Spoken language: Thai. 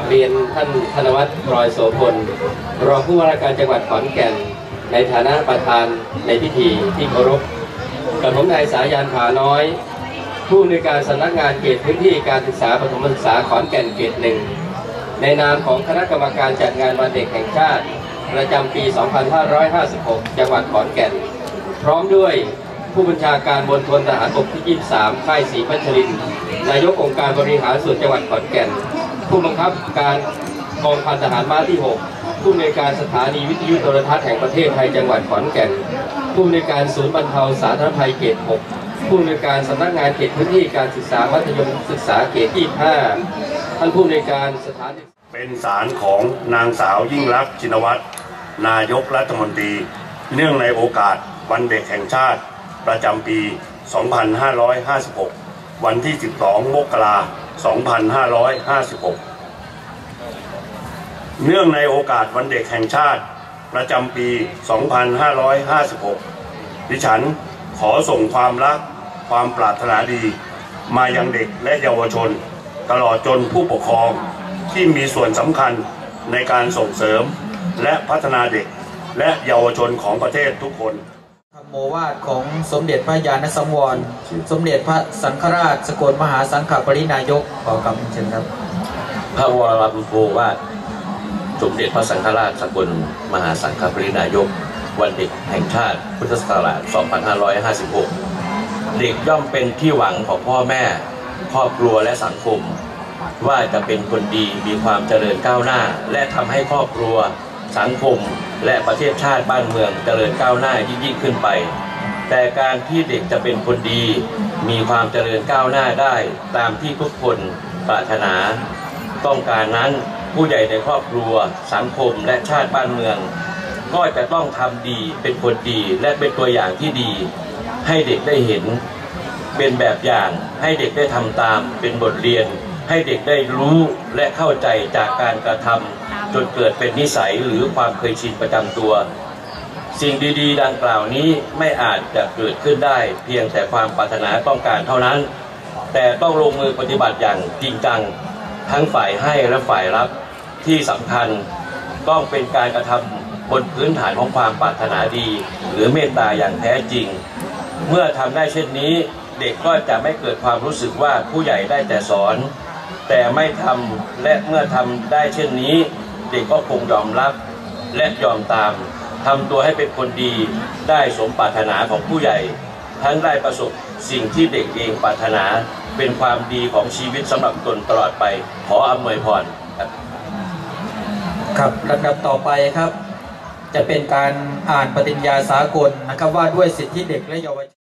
บเรียนวัฒน์รอยโสพลรองผู้ว่าราชการจังหวัดขอนแก่น ในฐานะประธานในพิธีที่เคารพกับผมนายสายันผาน้อย ผู้อำนวยการสำนักงานเขตพื้นที่การศึกษาประถมศึกษาขอนแก่นเขตหนึ่งในนามของคณะกรรมการจัดงานวันเด็กแห่งชาติ ประจำปี 2556 จังหวัดขอนแก่น พร้อมด้วยผู้บัญชาการบนทนทหารบกที่ 23 ค่ายศรีพัชริน นายกองค์การบริหารส่วนจังหวัดขอนแก่น ผู้บังคับการกองพันทหารม้าที่ 6 ผู้อำนวยการสถานีวิทยุโทรทัศน์แห่งประเทศไทยจังหวัดขอนแก่น ผู้อำนวยการศูนย์บรรเทาสาธารณภัยเขต 6 ผู้อำนวยการสำนักงานเขตพื้นที่การศึกษามัธยมศึกษาเขตที่ 5 ท่านผู้อำนวยการสถานีเป็นสารของนางสาวยิ่งรักชินวัตรนายกรัฐมนตรี เนื่องในโอกาสวันเด็กแห่งชาติ ประจำปี 2556 วันที่ 12 มกราคม 2556 เนื่องในโอกาสวันเด็กแห่งชาติประจำปี 2556 ดิฉันขอส่งความรักความปรารถนาดี มายังเด็กและเยาวชน ตลอดจนผู้ปกครองที่มีส่วนสำคัญในการส่งเสริมและพัฒนาเด็กและเยาวชนของประเทศทุกคน โมวาทของสมเด็จพระยาณสังวร สมเด็จพระสังฆราชสกลมหาสังฆปรินายกขอกำเชิญครับ พระวรบุโภวาทสมเด็จพระสังฆราชสกลมหาสังฆปรินายก วันเด็กแห่งชาติพุทธศักราช 2556 เด็กย่อมเป็นที่หวังของพ่อแม่ ครอบครัวและสังคม ว่าจะเป็นคนดีมีความเจริญก้าวหน้า และทำให้ครอบครัว สังคมและประเทศชาติบ้านเมืองเจริญก้าวหน้ายิ่งยิ่งขึ้นไป แต่การที่เด็กจะเป็นคนดี มีความเจริญก้าวหน้าได้ตามที่ทุกคนปรารถนา ต้องการนั้นผู้ใหญ่ในครอบครัว สังคมและชาติบ้านเมือง ก็จะต้องทำดีเป็นคนดีและเป็นตัวอย่างที่ดี ให้เด็กได้เห็นเป็นแบบอย่างให้เด็กได้ทำตามเป็นบทเรียน ให้เด็กได้รู้และเข้าใจจากการกระทำ จนเกิดเป็นนิสัยหรือความเคยชินประจำตัว สิ่งดีๆ ดังกล่าวนี้ไม่อาจจะเกิดขึ้นได้ เพียงแต่ความปรารถนาต้องการเท่านั้น แต่ต้องลงมือปฏิบัติอย่างจริงจัง ทั้งฝ่ายให้และฝ่ายรับที่สำคัญต้องเป็นการกระทำบนพื้นฐานของความปรารถนาดี หรือเมตตาอย่างแท้จริง เมื่อทำได้เช่นนี้เด็กก็จะไม่เกิดความรู้สึกว่าผู้ใหญ่ได้แต่สอน แต่ไม่ทำและเมื่อทำได้เช่นนี้ ด็กก็คงยอมรับและยอมตามทำตัวให้เป็นคนดีได้สมปรารถนาของผู้ใหญ่ ทั้งได้ประสบสิ่งที่เด็กเองปรารถนาเป็นความดีของชีวิตสำหรับตนตลอดไป ขออำนวยพรครับครับลำดับต่อไปครับ จะเป็นการอ่านปฏิญญาสากลนะครับว่าด้วยสิทธิเด็กและเยาวชน